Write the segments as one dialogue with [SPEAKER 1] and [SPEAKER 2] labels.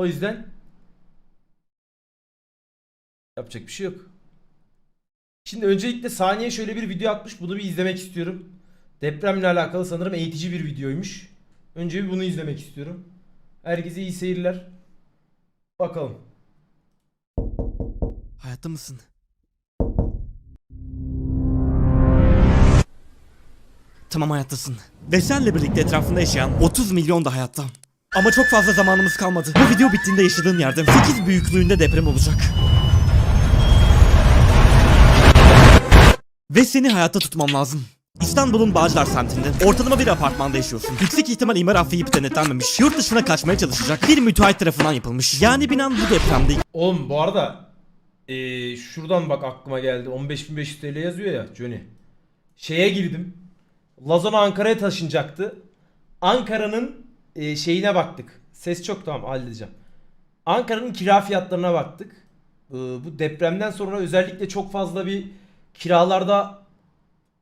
[SPEAKER 1] O yüzden yapacak bir şey yok. Şimdi öncelikle saniye şöyle bir video atmış. Bunu bir izlemek istiyorum. Depremle alakalı sanırım eğitici bir videoymuş. Önce bir bunu izlemek istiyorum. Herkese iyi seyirler. Bakalım.
[SPEAKER 2] Hayatta mısın? Tamam hayattasın. Ve senle birlikte etrafında yaşayan 30 milyon da hayatta. Ama çok fazla zamanımız kalmadı. Bu video bittiğinde yaşadığın yerde 8 büyüklüğünde deprem olacak. Ve seni hayatta tutmam lazım. İstanbul'un Bağcılar semtinde ortalama bir apartmanda yaşıyorsun. Yüksek ihtimal imar affı yiyip denetlenmemiş. Yurt dışına kaçmaya çalışacak bir müteahhit tarafından yapılmış. Yani binan bu depremde
[SPEAKER 1] Oğlum bu arada eee, şuradan bak aklıma geldi. 15.500 TL yazıyor ya Johnny. Şeye girdim. Lazona Ankara'ya taşınacaktı. Ankara'nın eee, şeyine baktık. Ses çok tamam halledeceğim. Ankara'nın kira fiyatlarına baktık. Eee, bu depremden sonra özellikle çok fazla bir kiralarda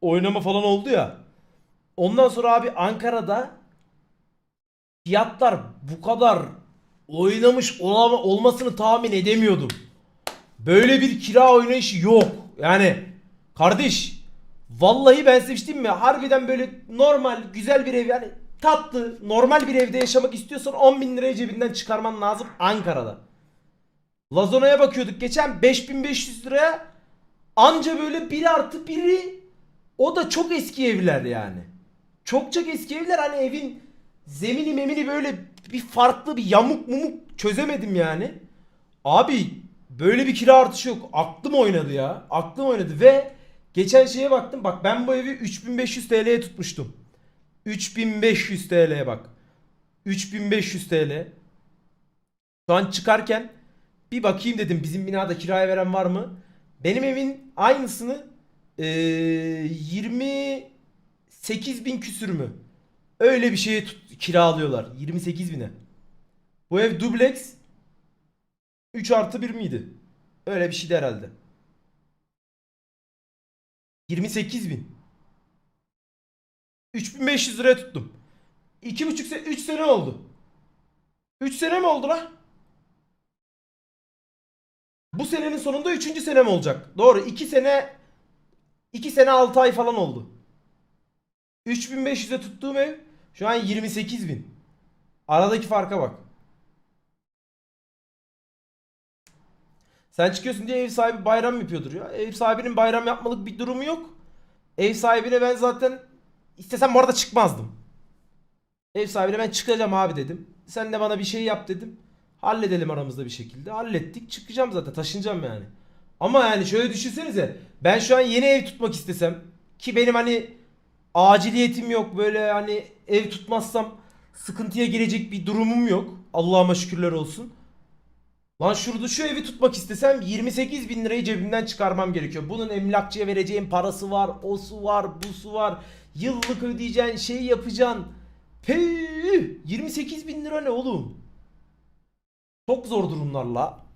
[SPEAKER 1] oynama falan oldu ya. Ondan sonra abi Ankara'da fiyatlar bu kadar oynamış olama, olmasını tahmin edemiyordum. Böyle bir kira oynayışı yok. Yani kardeş vallahi ben size şey mi? Harbiden böyle normal güzel bir ev yani tatlı normal bir evde yaşamak istiyorsan 10 bin lirayı cebinden çıkarman lazım Ankara'da. Lazona'ya bakıyorduk geçen 5500 liraya anca böyle 1 artı 1'i o da çok eski evler yani. Çok çok eski evler hani evin zemini memini böyle bir farklı bir yamuk mumuk çözemedim yani. Abi böyle bir kira artışı yok. Aklım oynadı ya. Aklım oynadı ve geçen şeye baktım. Bak ben bu evi 3500 TL'ye tutmuştum. 3500 TL'ye bak. 3500 TL. Şu an çıkarken bir bakayım dedim bizim binada kiraya veren var mı? Benim evin aynısını eee 28 bin küsür mü? Öyle bir şeye tut, kiralıyorlar. 28 bine. Bu ev dubleks 3 artı 1 miydi? Öyle bir şeydi herhalde. 28 bin. 3500 liraya tuttum. 2,5 sene 3 sene oldu. 3 sene mi oldu la? Bu senenin sonunda 3. sene mi olacak? Doğru 2 sene 2 sene 6 ay falan oldu. 3500'e tuttuğum ev şu an 28.000. Aradaki farka bak. Sen çıkıyorsun diye ev sahibi bayram yapıyordur ya. Ev sahibinin bayram yapmalık bir durumu yok. Ev sahibine ben zaten istesem bu arada çıkmazdım. Ev sahibine ben çıkacağım abi dedim. Sen de bana bir şey yap dedim. Halledelim aramızda bir şekilde. Hallettik. Çıkacağım zaten. Taşınacağım yani. Ama yani şöyle düşünsenize. Ben şu an yeni ev tutmak istesem ki benim hani aciliyetim yok. Böyle hani ev tutmazsam sıkıntıya girecek bir durumum yok. Allah'ıma şükürler olsun. Lan şurada şu evi tutmak istesem 28 bin lirayı cebimden çıkarmam gerekiyor. Bunun emlakçıya vereceğim parası var, o su var, bu su var. Yıllık ödeyeceğin şeyi yapacaksın. Peyh! 28 bin lira ne oğlum? Çok zor durumlarla.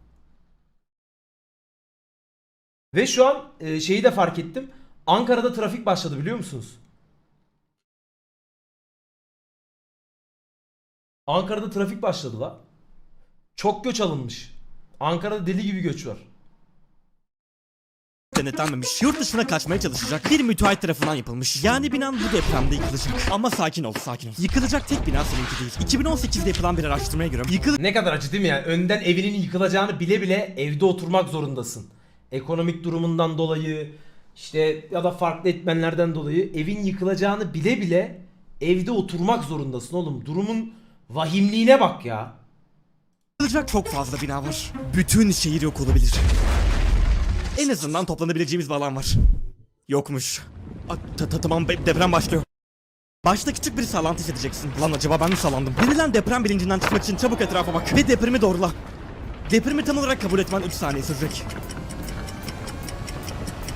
[SPEAKER 1] Ve şu an e, şeyi de fark ettim. Ankara'da trafik başladı biliyor musunuz? Ankara'da trafik başladı la. Çok göç alınmış. Ankara'da deli gibi göç var.
[SPEAKER 2] denetlenmemiş. Yurt dışına kaçmaya çalışacak bir müteahhit tarafından yapılmış. Yani binan bu depremde yıkılacak. Ama sakin ol, sakin ol. Yıkılacak tek bina seninki değil. 2018'de yapılan bir araştırmaya göre
[SPEAKER 1] Ne kadar acı değil mi yani? Önden evinin yıkılacağını bile bile evde oturmak zorundasın. Ekonomik durumundan dolayı işte ya da farklı etmenlerden dolayı evin yıkılacağını bile bile evde oturmak zorundasın oğlum. Durumun vahimliğine bak ya.
[SPEAKER 2] Yıkılacak çok fazla bina var. Bütün şehir yok olabilir. En azından toplanabileceğimiz bir alan var. Yokmuş. Ta- ta- tamam deprem başlıyor. Başta küçük bir sallantı hissedeceksin. Lan acaba ben mi sallandım? Verilen deprem bilincinden çıkmak için çabuk etrafa bak. Ve depremi doğrula. Depremi tam olarak kabul etmen 3 saniye sürecek.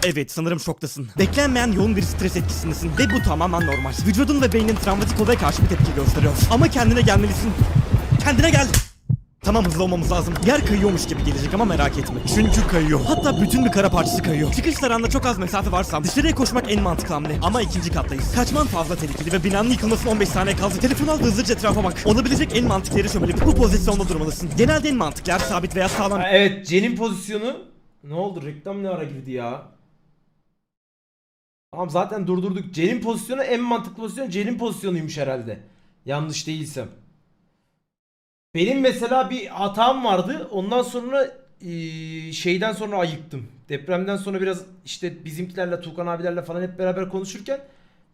[SPEAKER 2] Evet sanırım şoktasın. Beklenmeyen yoğun bir stres etkisindesin ve bu tamamen normal. Vücudun ve beynin travmatik olaya karşı bir tepki gösteriyor. Ama kendine gelmelisin. Kendine gel. Tamam hızlı olmamız lazım. Yer kayıyormuş gibi gelecek ama merak etme. Çünkü kayıyor. Hatta bütün bir kara parçası kayıyor. Çıkış tarafında çok az mesafe varsa dışarıya koşmak en mantıklı hamle. Ama ikinci kattayız. Kaçman fazla tehlikeli ve binanın yıkılmasına 15 saniye kaldı. Telefonu al hızlıca etrafa bak. Olabilecek en mantıklı yere çömelip bu pozisyonda durmalısın. Genelde en mantıklı yer sabit veya sağlam
[SPEAKER 1] Ha, evet Cen'in pozisyonu ne oldu reklam ne ara girdi ya? Tamam zaten durdurduk. Cen'in pozisyonu en mantıklı pozisyon Cen'in pozisyonuymuş herhalde. Yanlış değilsem. Benim mesela bir hatam vardı. Ondan sonra eee, şeyden sonra ayıktım. Depremden sonra biraz işte bizimkilerle Tuğkan abilerle falan hep beraber konuşurken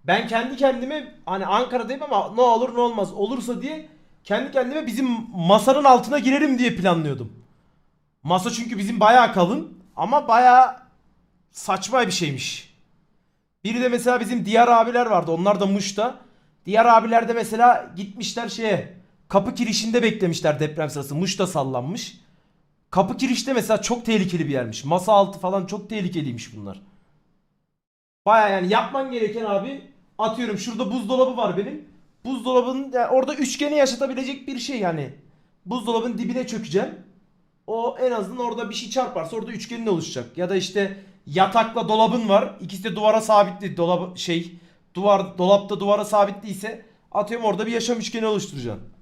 [SPEAKER 1] ben kendi kendime hani Ankara'dayım ama ne olur ne olmaz olursa diye kendi kendime bizim masanın altına girerim diye planlıyordum. Masa çünkü bizim bayağı kalın ama bayağı saçma bir şeymiş. Biri de mesela bizim diğer abiler vardı. Onlar da Muş'ta. Diğer abiler de mesela gitmişler şeye kapı kirişinde beklemişler deprem sırası. Muş'ta sallanmış. Kapı kirişte mesela çok tehlikeli bir yermiş. Masa altı falan çok tehlikeliymiş bunlar. Baya yani yapman gereken abi atıyorum şurada buzdolabı var benim. Buzdolabının yani orada üçgeni yaşatabilecek bir şey yani. Buzdolabının dibine çökeceğim. O en azından orada bir şey çarparsa orada üçgenin oluşacak. Ya da işte yatakla dolabın var. İkisi de duvara sabitli. Dolabı şey duvar dolapta duvara sabitliyse atıyorum orada bir yaşam üçgeni oluşturacaksın.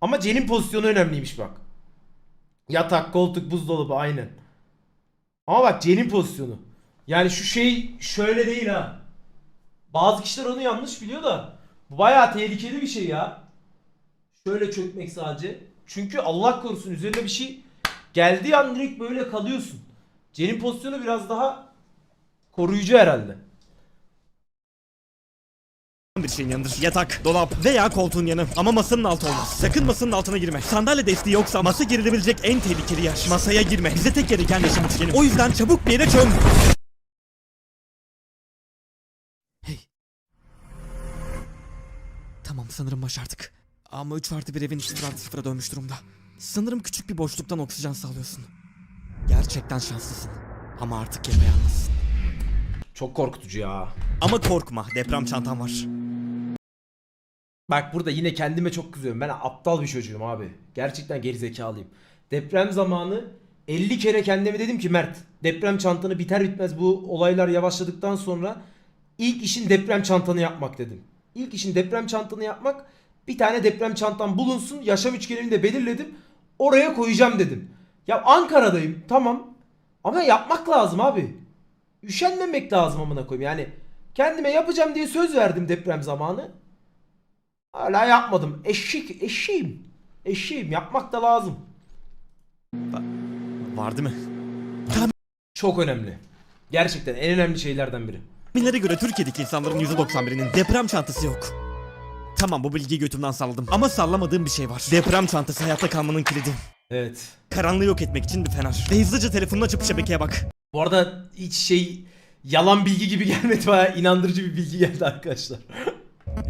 [SPEAKER 1] Ama Cen'in pozisyonu önemliymiş bak. Yatak, koltuk, buzdolabı aynen. Ama bak Cen'in pozisyonu. Yani şu şey şöyle değil ha. Bazı kişiler onu yanlış biliyor da bu bayağı tehlikeli bir şey ya. Şöyle çökmek sadece. Çünkü Allah korusun üzerine bir şey geldiği an direkt böyle kalıyorsun. Cen'in pozisyonu biraz daha koruyucu herhalde.
[SPEAKER 2] Bir şeyin yanıdır. Yatak, dolap veya koltuğun yanı. Ama masanın altı olmaz. Sakın masanın altına girme. Sandalye desteği yoksa masa girilebilecek en tehlikeli yer. Masaya girme. Bize tek gereken yaşam üçgeni. O yüzden çabuk bir yere çöm. Hey. Tamam sanırım başardık. Ama 3 artı bir evin içi 0 artı 0'a dönmüş durumda. Sanırım küçük bir boşluktan oksijen sağlıyorsun. Gerçekten şanslısın. Ama artık yapayalnızsın.
[SPEAKER 1] Çok korkutucu ya.
[SPEAKER 2] Ama korkma deprem çantam var.
[SPEAKER 1] Bak burada yine kendime çok kızıyorum. Ben aptal bir çocuğum abi. Gerçekten gerizekalıyım. Deprem zamanı 50 kere kendime dedim ki Mert deprem çantanı biter bitmez bu olaylar yavaşladıktan sonra ilk işin deprem çantanı yapmak dedim. İlk işin deprem çantanı yapmak bir tane deprem çantam bulunsun yaşam üçgenini de belirledim oraya koyacağım dedim. Ya Ankara'dayım tamam ama yapmak lazım abi. Üşenmemek lazım amına koyayım yani kendime yapacağım diye söz verdim deprem zamanı. Hala yapmadım. Eşik, eşeğim. Eşeğim yapmak da lazım.
[SPEAKER 2] Vardı mı?
[SPEAKER 1] Çok önemli. Gerçekten en önemli şeylerden biri.
[SPEAKER 2] Tahminlere göre Türkiye'deki insanların %91'inin deprem çantası yok. Tamam bu bilgiyi götümden salladım ama sallamadığım bir şey var. Deprem çantası hayatta kalmanın kilidi.
[SPEAKER 1] Evet.
[SPEAKER 2] Karanlığı yok etmek için bir fener. Ve hızlıca telefonunu açıp şebekeye bak.
[SPEAKER 1] Bu arada hiç şey yalan bilgi gibi gelmedi baya inandırıcı bir bilgi geldi arkadaşlar.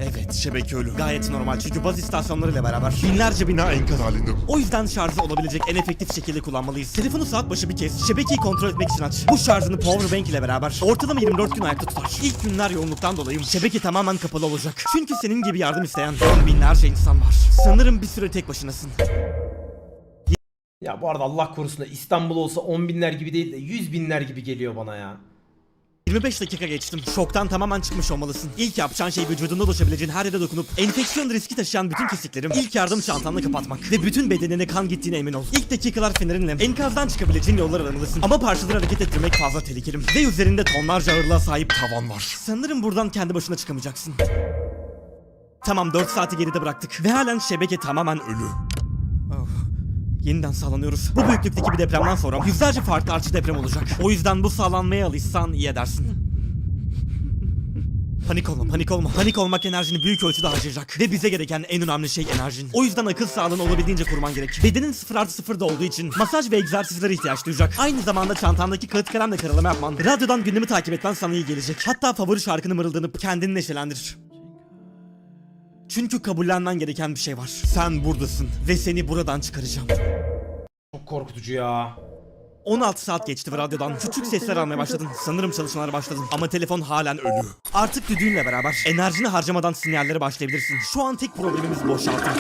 [SPEAKER 2] Evet şebeke ölü. Gayet normal çünkü baz istasyonlarıyla beraber binlerce bina
[SPEAKER 3] enkaz halinde.
[SPEAKER 2] O yüzden şarjı olabilecek en efektif şekilde kullanmalıyız. Telefonu saat başı bir kez şebekeyi kontrol etmek için aç. Bu şarjını powerbank ile beraber ortalama 24 gün ayakta tutar. İlk günler yoğunluktan dolayı şebeke tamamen kapalı olacak. Çünkü senin gibi yardım isteyen binlerce insan var. Sanırım bir süre tek başınasın.
[SPEAKER 1] Ya bu arada Allah korusun da İstanbul olsa 10 binler gibi değil de 100 binler gibi geliyor bana ya.
[SPEAKER 2] 25 dakika geçtim. Şoktan tamamen çıkmış olmalısın. İlk yapacağın şey vücudunda ulaşabileceğin her yere dokunup enfeksiyon riski taşıyan bütün kesiklerim ilk yardım çantanla kapatmak. Ve bütün bedenine kan gittiğine emin ol. İlk dakikalar fenerinle enkazdan çıkabileceğin yollar aramalısın. Ama parçaları hareket ettirmek fazla tehlikeli. Ve üzerinde tonlarca ağırlığa sahip tavan var. Sanırım buradan kendi başına çıkamayacaksın. Tamam 4 saati geride bıraktık. Ve halen şebeke tamamen ölü. Yeniden sağlanıyoruz. Bu büyüklükteki bir depremden sonra yüzlerce farklı artçı deprem olacak. O yüzden bu sağlanmaya alışsan iyi edersin. Panik olma, panik olma. Panik olmak enerjini büyük ölçüde harcayacak. Ve bize gereken en önemli şey enerjin. O yüzden akıl sağlığını olabildiğince koruman gerek. Bedenin 0 artı 0 da olduğu için masaj ve egzersizlere ihtiyaç duyacak. Aynı zamanda çantandaki kağıt kalemle karalama yapman, radyodan gündemi takip etmen sana iyi gelecek. Hatta favori şarkını mırıldanıp kendini neşelendirir. Çünkü kabullenmen gereken bir şey var. Sen buradasın ve seni buradan çıkaracağım.
[SPEAKER 1] Çok korkutucu ya.
[SPEAKER 2] 16 saat geçti radyodan küçük sesler almaya başladın. Sanırım çalışmalara başladın. Ama telefon halen ölü. Artık düdüğünle beraber enerjini harcamadan sinyallere başlayabilirsin. Şu an tek problemimiz boşaltım.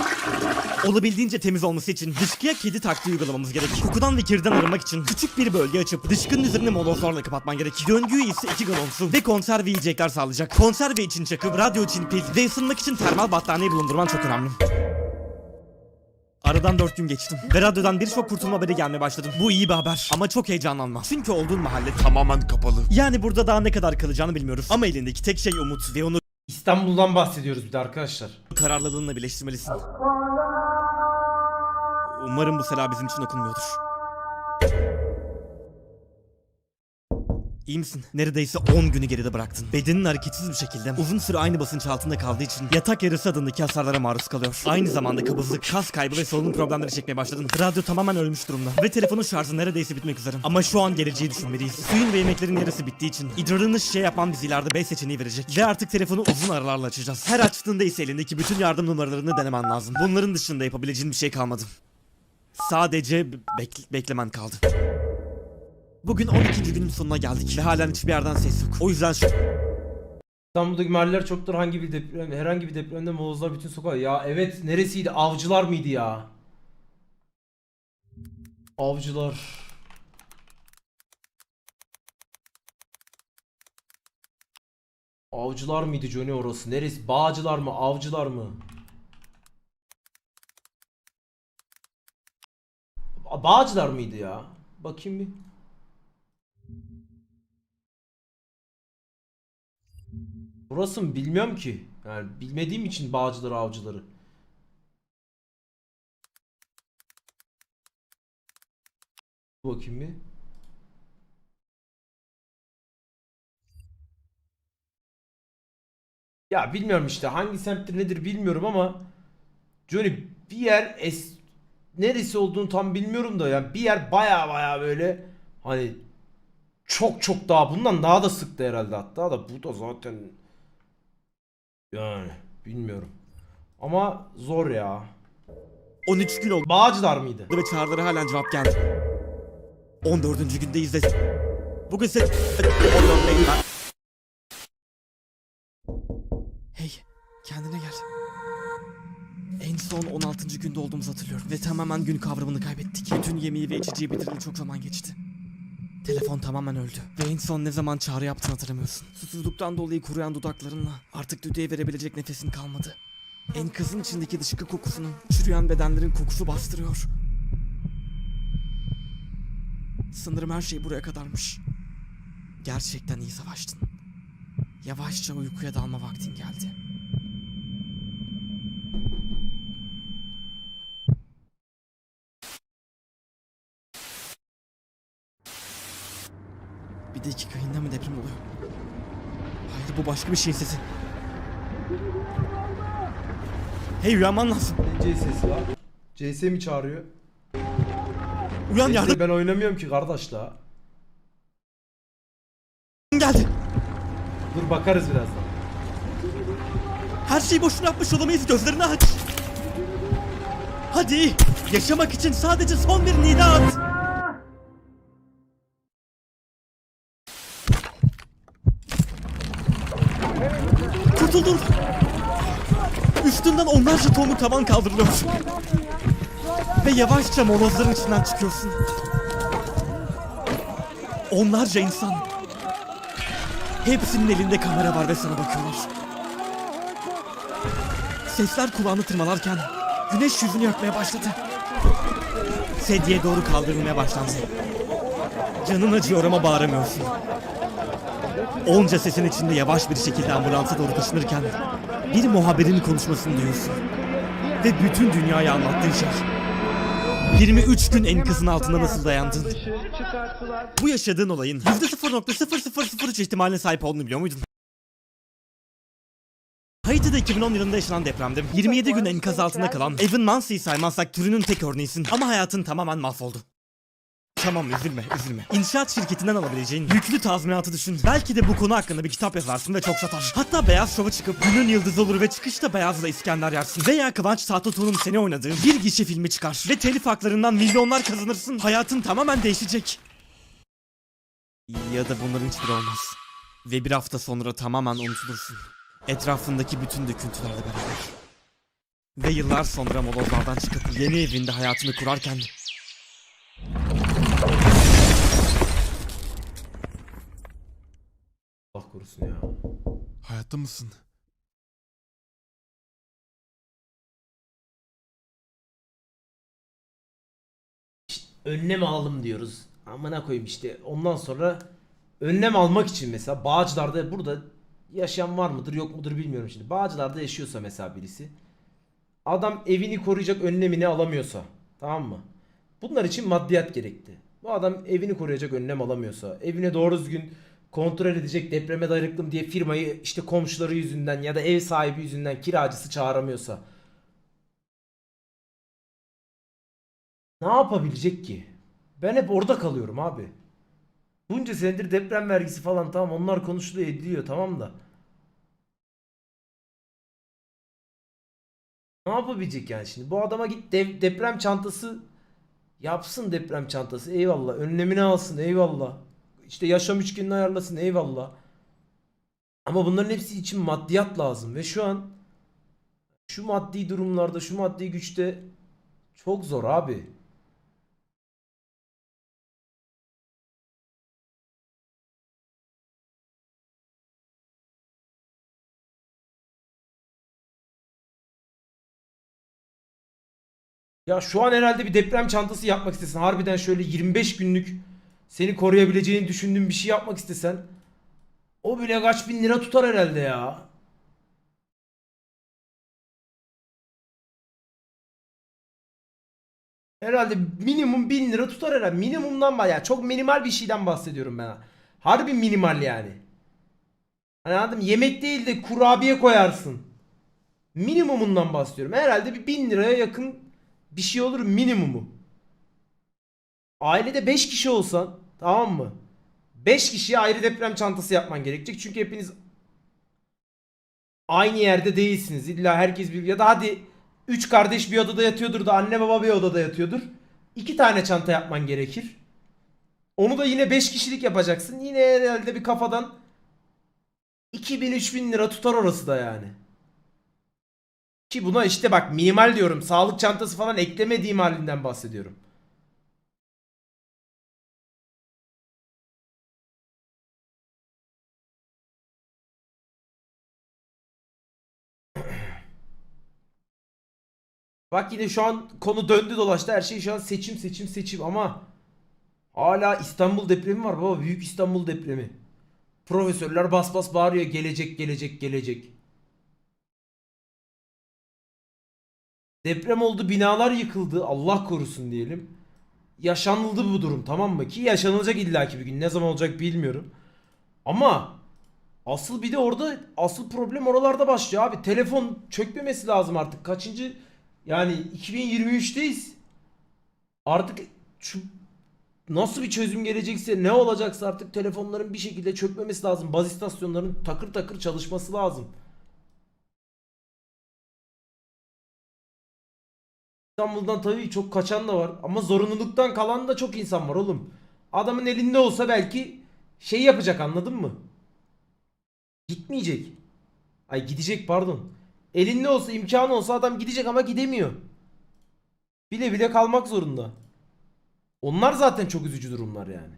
[SPEAKER 2] Olabildiğince temiz olması için dışkıya kedi taktiği uygulamamız gerek. Kokudan ve kirden arınmak için küçük bir bölge açıp dışkının üzerine molozlarla kapatman gerek. Döngüyü ise iki galon su ve konserve yiyecekler sağlayacak. Konserve için çakı, radyo için pil ve ısınmak için termal battaniye bulundurman çok önemli. Aradan 4 gün geçtim ve radyodan birçok kurtulma haberi gelmeye başladı. Bu iyi bir haber ama çok heyecanlanma. Çünkü olduğun mahalle
[SPEAKER 3] Tamamen kapalı.
[SPEAKER 2] yani burada daha ne kadar kalacağını bilmiyoruz. Ama elindeki tek şey umut ve onu
[SPEAKER 1] İstanbul'dan bahsediyoruz bir de arkadaşlar.
[SPEAKER 2] kararlılığınla birleştirmelisin. Umarım bu selam bizim için okunmuyordur. İyi misin? Neredeyse 10 günü geride bıraktın. Bedenin hareketsiz bir şekilde uzun süre aynı basınç altında kaldığı için yatak yarısı adındaki hasarlara maruz kalıyor. Aynı zamanda kabızlık, kas kaybı ve solunum problemleri çekmeye başladın. Radyo tamamen ölmüş durumda ve telefonun şarjı neredeyse bitmek üzere. Ama şu an geleceği düşünmeliyiz. Suyun ve yemeklerin yarısı bittiği için idrarını şişe yapan bizi ileride B seçeneği verecek. Ve artık telefonu uzun aralarla açacağız. Her açtığında ise elindeki bütün yardım numaralarını denemen lazım. Bunların dışında yapabileceğin bir şey kalmadı. Sadece be- bek- beklemen kaldı. Bugün 12. günün sonuna geldik ve halen hiçbir yerden ses yok. O yüzden şu
[SPEAKER 1] İstanbul'daki mahalleler çoktur hangi bir deprem herhangi bir depremde Moğollar bütün sokak ya evet neresiydi? Avcılar mıydı ya? Avcılar. Avcılar mıydı Johnny orası? Neresi? Bağcılar mı? Avcılar mı? Ba- Bağcılar mıydı ya? Bakayım bir Burası mı bilmiyorum ki. Yani bilmediğim için bağcıları avcıları. Bakayım bir. Ya bilmiyorum işte hangi semttir nedir bilmiyorum ama Johnny bir yer es neresi olduğunu tam bilmiyorum da yani bir yer baya baya böyle hani çok çok daha bundan daha da sıktı herhalde hatta da bu da zaten yani bilmiyorum. Ama zor ya.
[SPEAKER 2] 13 gün oldu
[SPEAKER 1] Bağcılar mıydı?
[SPEAKER 2] ve çağrılara halen cevap geldi. 14. gündeyiz de bugün ise 14'teyim ben. Hey, kendine gel. En son 16. günde olduğumuzu hatırlıyorum ve tamamen gün kavramını kaybettik. Bütün yemeği ve içeceği bitireli çok zaman geçti. Telefon tamamen öldü. Ve en son ne zaman çağrı yaptığını hatırlamıyorsun. Susuzluktan dolayı kuruyan dudaklarınla artık düdüğe verebilecek nefesin kalmadı. Enkazın içindeki dışkı kokusunu, çürüyen bedenlerin kokusu bastırıyor. Sanırım her şey buraya kadarmış. Gerçekten iyi savaştın. Yavaşça uykuya dalma vaktin geldi. Bir dakika yine mi deprem oluyor? Hayır bu başka bir şeyin sesi. Hey uyanman lazım.
[SPEAKER 1] Ne CS'si var? CS mi çağırıyor?
[SPEAKER 2] Uyan
[SPEAKER 1] CS
[SPEAKER 2] yardım
[SPEAKER 1] ben oynamıyorum ki kardeş la.
[SPEAKER 2] geldi.
[SPEAKER 1] Dur bakarız birazdan.
[SPEAKER 2] Her şeyi boşuna yapmış olamayız gözlerini aç. Hadi yaşamak için sadece son bir nida at. Onlarca tonluk tavan kaldırılıyor. Ve yavaşça molozların içinden çıkıyorsun. Onlarca insan. Hepsinin elinde kamera var ve sana bakıyorlar. Sesler kulağını tırmalarken güneş yüzünü yakmaya başladı. Sedyeye doğru kaldırılmaya başlandı. Canın acıyor ama bağıramıyorsun. Onca sesin içinde yavaş bir şekilde ambulansa doğru taşınırken bir muhabirin konuşmasını duyuyorsun. Ve bütün dünyaya anlattığın şey. 23 gün enkazın altında nasıl dayandın? Bu yaşadığın olayın %0.0003 ihtimaline sahip olduğunu biliyor muydun? Haiti'de 2010 yılında yaşanan depremde 27 gün enkaz altında kalan Evan Munsey'i saymazsak türünün tek örneğisin ama hayatın tamamen mahvoldu. Tamam üzülme üzülme. İnşaat şirketinden alabileceğin yüklü tazminatı düşün. Belki de bu konu hakkında bir kitap yazarsın ve çok satar. Hatta Beyaz Şov'a çıkıp günün yıldızı olur ve çıkışta Beyaz'la İskender yersin. Veya Kıvanç Tatlıtuğ'un seni oynadığı bir gişe filmi çıkar. Ve telif haklarından milyonlar kazanırsın. Hayatın tamamen değişecek. Ya da bunların hiçbiri olmaz. Ve bir hafta sonra tamamen unutulursun. Etrafındaki bütün döküntülerle beraber. Ve yıllar sonra molozlardan çıkıp yeni evinde hayatını kurarken...
[SPEAKER 1] Korusun ya.
[SPEAKER 3] Hayatta mısın?
[SPEAKER 1] önlem alalım diyoruz. Amına koyayım işte. Ondan sonra önlem almak için mesela Bağcılar'da burada yaşayan var mıdır yok mudur bilmiyorum şimdi. Bağcılar'da yaşıyorsa mesela birisi. Adam evini koruyacak önlemini alamıyorsa. Tamam mı? Bunlar için maddiyat gerekti. Bu adam evini koruyacak önlem alamıyorsa, evine doğru düzgün kontrol edecek depreme dayanıklım diye firmayı işte komşuları yüzünden ya da ev sahibi yüzünden kiracısı çağıramıyorsa. Ne yapabilecek ki? Ben hep orada kalıyorum abi. Bunca senedir deprem vergisi falan tamam onlar konuşuluyor ediliyor tamam da. Ne yapabilecek yani şimdi? Bu adama git dev- deprem çantası yapsın deprem çantası eyvallah. Önlemini alsın eyvallah. İşte yaşam üçgenini ayarlasın eyvallah. Ama bunların hepsi için maddiyat lazım ve şu an şu maddi durumlarda şu maddi güçte çok zor abi. Ya şu an herhalde bir deprem çantası yapmak istesen harbiden şöyle 25 günlük seni koruyabileceğini düşündüğün bir şey yapmak istesen o bile kaç bin lira tutar herhalde ya. Herhalde minimum 1000 lira tutar herhalde. Minimumdan var ya. Çok minimal bir şeyden bahsediyorum ben. Harbi minimal yani. Hani anladım yemek değil de kurabiye koyarsın. Minimumundan bahsediyorum. Herhalde bir 1000 liraya yakın bir şey olur minimumu. Ailede 5 kişi olsan tamam mı? 5 kişiye ayrı deprem çantası yapman gerekecek. Çünkü hepiniz aynı yerde değilsiniz. İlla herkes bir ya da hadi 3 kardeş bir odada yatıyordur da anne baba bir odada yatıyordur. 2 tane çanta yapman gerekir. Onu da yine 5 kişilik yapacaksın. Yine herhalde bir kafadan 2000-3000 lira tutar orası da yani. Ki buna işte bak minimal diyorum. Sağlık çantası falan eklemediğim halinden bahsediyorum. Bak yine şu an konu döndü dolaştı. Her şey şu an seçim seçim seçim ama hala İstanbul depremi var baba. Büyük İstanbul depremi. Profesörler bas bas bağırıyor gelecek gelecek gelecek. Deprem oldu, binalar yıkıldı. Allah korusun diyelim. Yaşanıldı bu durum tamam mı? Ki yaşanılacak illaki bir gün. Ne zaman olacak bilmiyorum. Ama asıl bir de orada asıl problem oralarda başlıyor abi. Telefon çökmemesi lazım artık. Kaçıncı yani 2023'teyiz. Artık şu nasıl bir çözüm gelecekse ne olacaksa artık telefonların bir şekilde çökmemesi lazım. Baz istasyonlarının takır takır çalışması lazım. İstanbul'dan tabii çok kaçan da var ama zorunluluktan kalan da çok insan var oğlum. Adamın elinde olsa belki şey yapacak anladın mı? Gitmeyecek. Ay gidecek pardon. Elinde olsa imkanı olsa adam gidecek ama gidemiyor. Bile bile kalmak zorunda. Onlar zaten çok üzücü durumlar yani.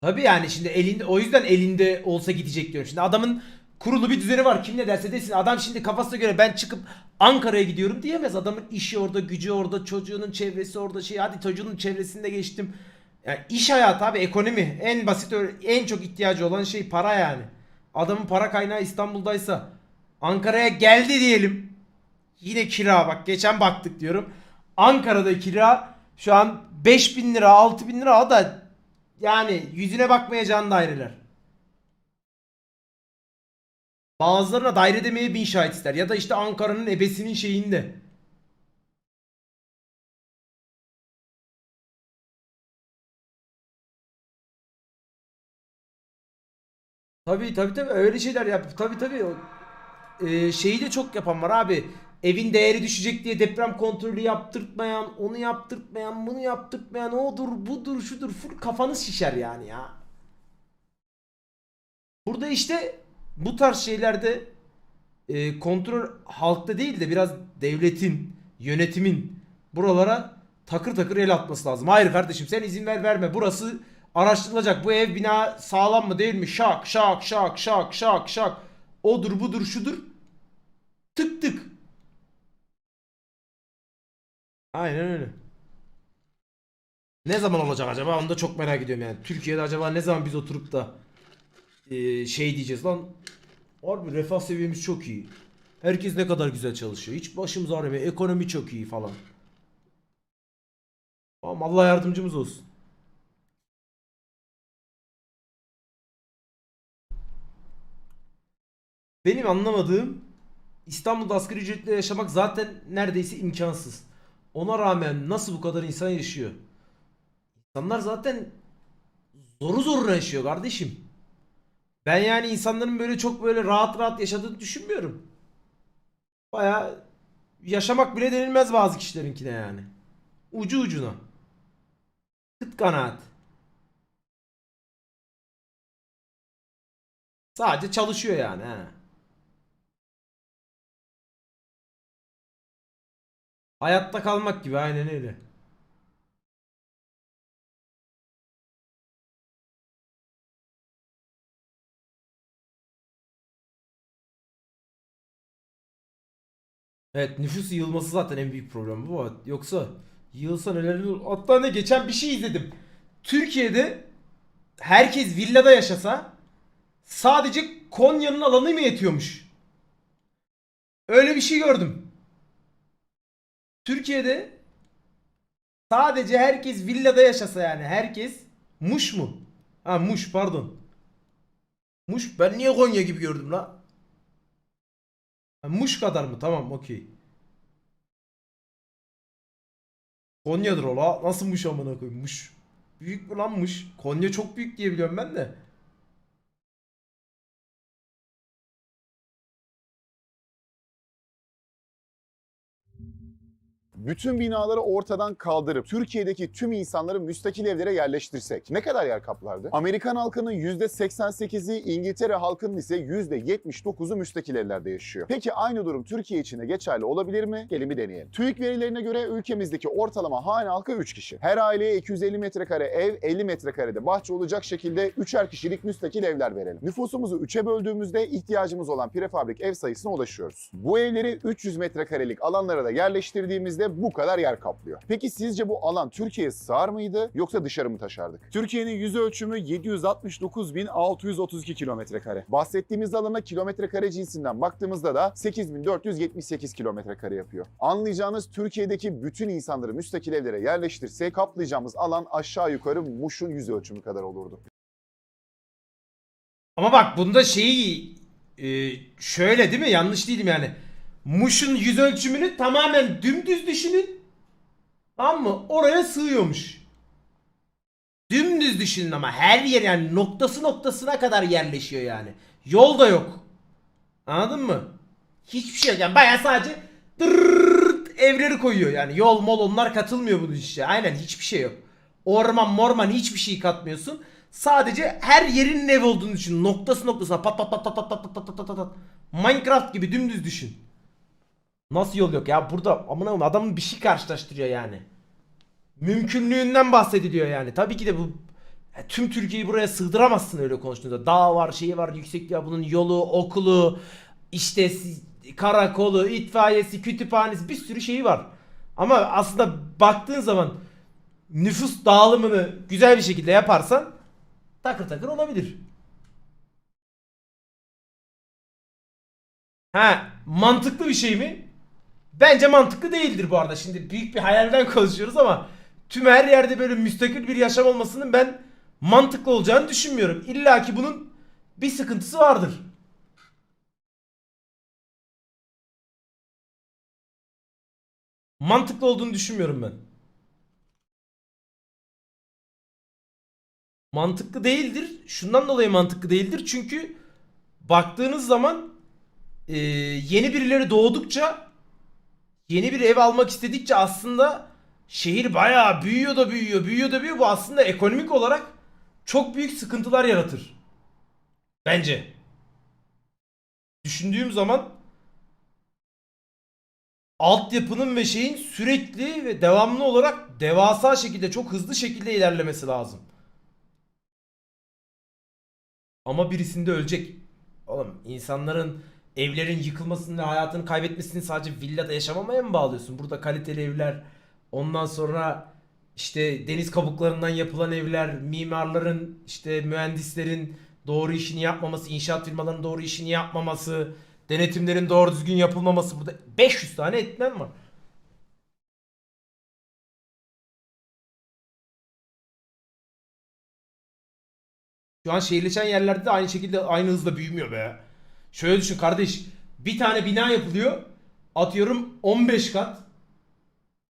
[SPEAKER 1] Tabii yani şimdi elinde o yüzden elinde olsa gidecek diyorum. Şimdi adamın kurulu bir düzeni var. Kim ne derse desin. Adam şimdi kafasına göre ben çıkıp Ankara'ya gidiyorum diyemez. Adamın işi orada, gücü orada, çocuğunun çevresi orada şey. Hadi çocuğunun çevresinde geçtim. Yani iş hayatı abi ekonomi en basit en çok ihtiyacı olan şey para yani. Adamın para kaynağı İstanbul'daysa Ankara'ya geldi diyelim. Yine kira bak geçen baktık diyorum. Ankara'da kira şu an 5000 lira 6000 lira o da yani yüzüne bakmayacağın daireler. Bazılarına daire demeye bin şahit ister. Ya da işte Ankara'nın ebesinin şeyinde. Tabii tabii tabii öyle şeyler yap. Tabii tabii. Ee, şeyi de çok yapan var abi. evin değeri düşecek diye deprem kontrolü yaptırtmayan, onu yaptırtmayan, bunu yaptırtmayan, odur, budur, şudur. Full kafanız şişer yani ya. Burada işte bu tarz şeylerde e, kontrol halkta değil de biraz devletin, yönetimin buralara takır takır el atması lazım. Hayır kardeşim sen izin ver verme. Burası araştırılacak. Bu ev bina sağlam mı değil mi? Şak şak şak şak şak şak. Odur budur şudur. Tık tık. Aynen öyle. Ne zaman olacak acaba? Onu da çok merak ediyorum yani. Türkiye'de acaba ne zaman biz oturup da e, şey diyeceğiz lan. Harbi refah seviyemiz çok iyi. Herkes ne kadar güzel çalışıyor. Hiç başımız ağrımıyor. Ekonomi çok iyi falan. Tamam Allah yardımcımız olsun. Benim anlamadığım İstanbul'da asgari ücretle yaşamak zaten neredeyse imkansız. Ona rağmen nasıl bu kadar insan yaşıyor? İnsanlar zaten zoru zoruna yaşıyor kardeşim. Ben yani insanların böyle çok böyle rahat rahat yaşadığını düşünmüyorum. Baya yaşamak bile denilmez bazı kişilerinkine yani. Ucu ucuna. Kıt kanaat. Sadece çalışıyor yani he. Hayatta kalmak gibi aynen öyle. Evet nüfus yığılması zaten en büyük problem bu. Yoksa yığılsa neler olur. Hatta ne geçen bir şey izledim. Türkiye'de herkes villada yaşasa sadece Konya'nın alanı mı yetiyormuş? Öyle bir şey gördüm. Türkiye'de sadece herkes villada yaşasa yani herkes Muş mu? Ha Muş pardon. Muş ben niye Konya gibi gördüm la? Muş kadar mı? Tamam okey. Konya'dır o la. Nasıl Muş amına koyayım? Muş. Büyük mü lan Muş? Konya çok büyük diye biliyorum ben de.
[SPEAKER 4] Bütün binaları ortadan kaldırıp Türkiye'deki tüm insanları müstakil evlere yerleştirsek ne kadar yer kaplardı? Amerikan halkının %88'i, İngiltere halkının ise %79'u müstakil evlerde yaşıyor. Peki aynı durum Türkiye için de geçerli olabilir mi? Gelin bir deneyelim. TÜİK verilerine göre ülkemizdeki ortalama hane halkı 3 kişi. Her aileye 250 metrekare ev, 50 metrekarede bahçe olacak şekilde 3'er kişilik müstakil evler verelim. Nüfusumuzu 3'e böldüğümüzde ihtiyacımız olan prefabrik ev sayısına ulaşıyoruz. Bu evleri 300 metrekarelik alanlara da yerleştirdiğimizde bu kadar yer kaplıyor. Peki sizce bu alan Türkiye'ye sığar mıydı yoksa dışarı mı taşardık? Türkiye'nin yüz ölçümü 769.632 kilometre kare. Bahsettiğimiz alana kilometre kare cinsinden baktığımızda da 8.478 kilometre kare yapıyor. Anlayacağınız Türkiye'deki bütün insanları müstakil evlere yerleştirsek kaplayacağımız alan aşağı yukarı Muş'un yüz ölçümü kadar olurdu.
[SPEAKER 1] Ama bak bunda şeyi e, şöyle değil mi? Yanlış değilim yani. Muş'un yüz ölçümünü tamamen dümdüz düşünün. Tamam mı? Oraya sığıyormuş. Dümdüz düşünün ama her yer yani noktası noktasına kadar yerleşiyor yani. Yol da yok. Anladın mı? Hiçbir şey yok. Yani bayağı sadece dırrrrt evleri koyuyor yani. Yol mol onlar katılmıyor bunun işe. Aynen hiçbir şey yok. Orman morman hiçbir şey katmıyorsun. Sadece her yerinin ev olduğunu düşün. Noktası noktasına pat pat pat pat pat pat pat pat pat pat pat. Minecraft gibi dümdüz düşün. Nasıl yol yok ya burada amına koyayım adamın bir şey karşılaştırıyor yani. Mümkünlüğünden bahsediliyor yani. Tabii ki de bu tüm Türkiye'yi buraya sığdıramazsın öyle konuştuğunda. Dağ var, şeyi var, yüksek ya bunun yolu, okulu, işte karakolu, itfaiyesi, kütüphanesi bir sürü şeyi var. Ama aslında baktığın zaman nüfus dağılımını güzel bir şekilde yaparsan takır takır olabilir. Ha, mantıklı bir şey mi? Bence mantıklı değildir bu arada. Şimdi büyük bir hayalden konuşuyoruz ama tüm her yerde böyle müstakil bir yaşam olmasının ben mantıklı olacağını düşünmüyorum. İlla ki bunun bir sıkıntısı vardır. Mantıklı olduğunu düşünmüyorum ben. Mantıklı değildir. Şundan dolayı mantıklı değildir. Çünkü baktığınız zaman e, yeni birileri doğdukça yeni bir ev almak istedikçe aslında şehir bayağı büyüyor da büyüyor, büyüyor da büyüyor. Bu aslında ekonomik olarak çok büyük sıkıntılar yaratır. Bence. Düşündüğüm zaman altyapının ve şeyin sürekli ve devamlı olarak devasa şekilde çok hızlı şekilde ilerlemesi lazım. Ama birisinde ölecek. Oğlum insanların evlerin yıkılmasını hayatını kaybetmesini sadece villada yaşamamaya mı bağlıyorsun? Burada kaliteli evler, ondan sonra işte deniz kabuklarından yapılan evler, mimarların, işte mühendislerin doğru işini yapmaması, inşaat firmalarının doğru işini yapmaması, denetimlerin doğru düzgün yapılmaması. Burada 500 tane etmen var. Şu an şehirleşen yerlerde de aynı şekilde aynı hızla büyümüyor be. Şöyle düşün kardeş. Bir tane bina yapılıyor. Atıyorum 15 kat.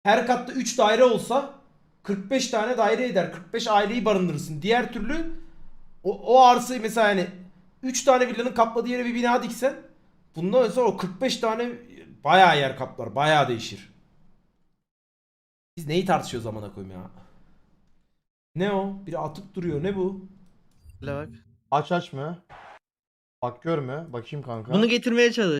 [SPEAKER 1] Her katta 3 daire olsa 45 tane daire eder. 45 aileyi barındırırsın. Diğer türlü o, o arsayı mesela hani 3 tane villanın kapladığı yere bir bina diksen bundan sonra o 45 tane bayağı yer kaplar. Bayağı değişir. Biz neyi tartışıyoruz amına koyayım ya? Ne o? Biri atıp duruyor. Ne bu?
[SPEAKER 5] bak.
[SPEAKER 6] Aç aç mı? Bak görme. Bakayım kanka.
[SPEAKER 5] Bunu getirmeye çalış.